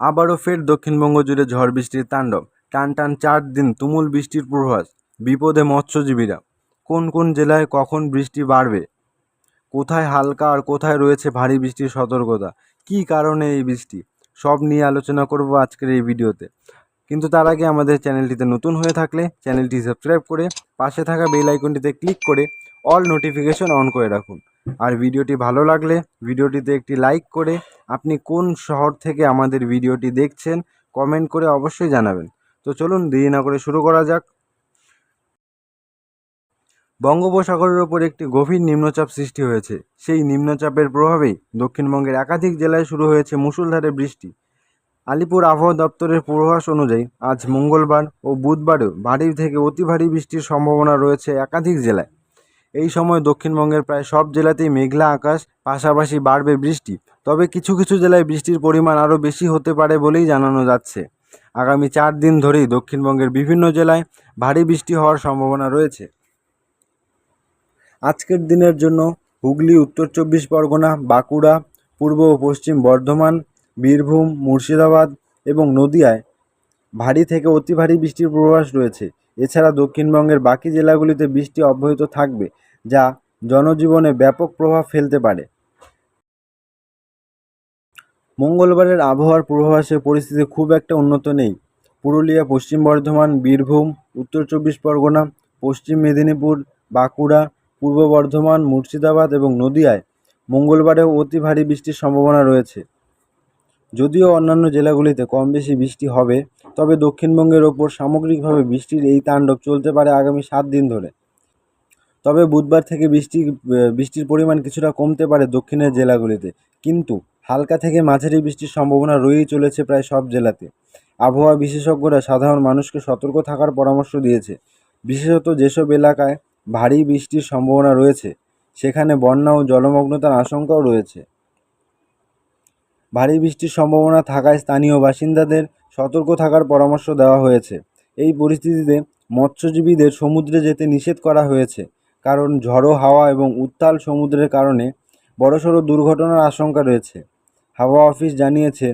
আবারও ফের দক্ষিণবঙ্গ জুড়ে ঝড় বৃষ্টির তাণ্ডব। টান টান চার দিন তুমুল বৃষ্টির পূর্বাভাস। বিপদে মৎস্যজীবীরা। কোন কোন জেলায় কখন বৃষ্টি বাড়বে? কোথায় হালকা আর কোথায় রয়েছে ভারী বৃষ্টির সতর্কতা? কী কারণে এই বৃষ্টি? সব নিয়ে আলোচনা করব আজকের এই ভিডিওতে। কিন্তু তার আগে আমাদের চ্যানেলটিতে নতুন হয়ে থাকলে চ্যানেলটি সাবস্ক্রাইব করে পাশে থাকা বেল আইকনটিতে ক্লিক করে অল নোটিফিকেশন অন করে রাখুন। আর ভিডিওটি ভালো লাগলে ভিডিওটিতে একটি লাইক করে আপনি কোন শহর থেকে আমাদের ভিডিওটি দেখছেন কমেন্ট করে অবশ্যই জানাবেন। তো চলুন দেরি না করে শুরু করা যাক। বঙ্গোপসাগরের ওপর একটি গভীর নিম্নচাপ সৃষ্টি হয়েছে। সেই নিম্নচাপের প্রভাবেই দক্ষিণবঙ্গের একাধিক জেলায় শুরু হয়েছে মুষলধারে বৃষ্টি। আলিপুর আবহাওয়া দপ্তরের পূর্বাভাস অনুযায়ী আজ মঙ্গলবার ও বুধবারেও ভারী থেকে অতি ভারী বৃষ্টির সম্ভাবনা রয়েছে একাধিক জেলায়। এই সময় দক্ষিণবঙ্গের প্রায় সব জেলাতেই মেঘলা আকাশ, পাশাপাশি বাড়বে বৃষ্টি। তবে কিছু কিছু জেলায় বৃষ্টির পরিমাণ আরও বেশি হতে পারে বলেই জানানো যাচ্ছে। আগামী চার দিন ধরেই দক্ষিণবঙ্গের বিভিন্ন জেলায় ভারী বৃষ্টি হওয়ার সম্ভাবনা রয়েছে। আজকের দিনের জন্য হুগলি, উত্তর চব্বিশ পরগনা, বাঁকুড়া, পূর্ব ও পশ্চিম বর্ধমান, বীরভূম, মুর্শিদাবাদ এবং নদিয়ায় ভারী থেকে অতি ভারী বৃষ্টির পূর্বাভাস রয়েছে। এছাড়া দক্ষিণবঙ্গের বাকি জেলাগুলিতে বৃষ্টি অব্যাহত থাকবে, যা জনজীবনে ব্যাপক প্রভাব ফেলতে পারে। মঙ্গলবারের আবহাওয়ার পূর্বাভাসে পরিস্থিতি খুব একটা উন্নত নেই। পুরুলিয়া, পশ্চিম বর্ধমান, বীরভূম, উত্তর চব্বিশ পরগনা, পশ্চিম মেদিনীপুর, বাঁকুড়া, পূর্ব বর্ধমান, মুর্শিদাবাদ এবং নদিয়ায় মঙ্গলবারেও অতি ভারী বৃষ্টির সম্ভাবনা রয়েছে। যদিও অন্যান্য জেলাগুলিতে কম বেশি বৃষ্টি হবে, তবে দক্ষিণবঙ্গের ওপর সামগ্রিকভাবে বৃষ্টির এই তাণ্ডব চলতে পারে আগামী সাত দিন ধরে। তবে বুধবার থেকে বৃষ্টি বৃষ্টির পরিমাণ কিছুটা কমতে পারে দক্ষিণের জেলাগুলিতে, কিন্তু হালকা থেকে মাঝারি বৃষ্টির সম্ভাবনা রয়েই চলেছে প্রায় সব জেলাতে। আবহাওয়া বিশেষজ্ঞরা সাধারণ মানুষকে সতর্ক থাকার পরামর্শ দিয়েছে। বিশেষত যেসব এলাকায় ভারী বৃষ্টির সম্ভাবনা রয়েছে, সেখানে বন্যা ও জলমগ্নতার আশঙ্কাও রয়েছে। ভারী বৃষ্টির সম্ভাবনা থাকায় স্থানীয় বাসিন্দাদের সতর্ক থাকার পরামর্শ দেওয়া হয়েছে। এই পরিস্থিতিতে মৎস্যজীবীদের সমুদ্রে যেতে নিষেধ করা হয়েছে, কারণ ঝড়ো হাওয়া এবং উত্তাল সমুদ্রের কারণে বড়সড় দুর্ঘটনার আশঙ্কা রয়েছে। হাওয়া অফিস জানিয়েছে,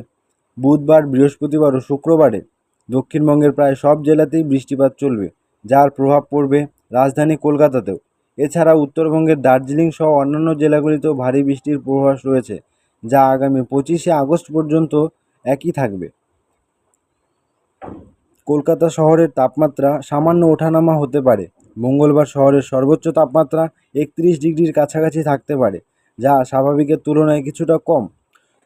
বুধবার, বৃহস্পতিবার ও শুক্রবারে দক্ষিণবঙ্গের প্রায় সব জেলাতেই বৃষ্টিপাত চলবে, যার প্রভাব পড়বে রাজধানী কলকাতাতেও। এছাড়া উত্তরবঙ্গের দার্জিলিং সহ অন্যান্য জেলাগুলিতেও ভারী বৃষ্টির পূর্বাভাস রয়েছে। যা আগামী পঁচিশে আগস্ট পর্যন্ত একই থাকবে। কলকাতা শহরের তাপমাত্রা সামান্য ওঠানামা হতে পারে। মঙ্গলবার শহরের সর্বোচ্চ তাপমাত্রা একত্রিশ ডিগ্রির কাছাকাছি থাকতে পারে, যা স্বাভাবিকের তুলনায় কিছুটা কম।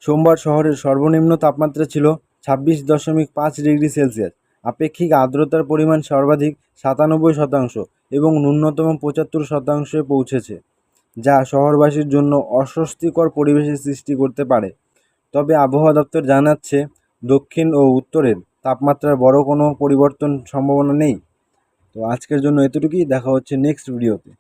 সোমবার শহরের সর্বনিম্ন তাপমাত্রা ছিল ছাব্বিশ দশমিক পাঁচ ডিগ্রি সেলসিয়াস। আপেক্ষিক আর্দ্রতার পরিমাণ সর্বাধিক সাতানব্বই শতাংশ এবং ন্যূনতম পঁচাত্তর শতাংশে পৌঁছেছে। যা শহরবাসীর জন্য অস্বস্তিকর পরিবেশের সৃষ্টি করতে পারে। তবে আবহাওয়া দপ্তর জানাচ্ছে, দক্ষিণ ও উত্তরের তাপমাত্রার বড় কোনো পরিবর্তন সম্ভাবনা নেই। তো আজকের জন্য এতটুকুই। দেখা হচ্ছে নেক্সট ভিডিওতে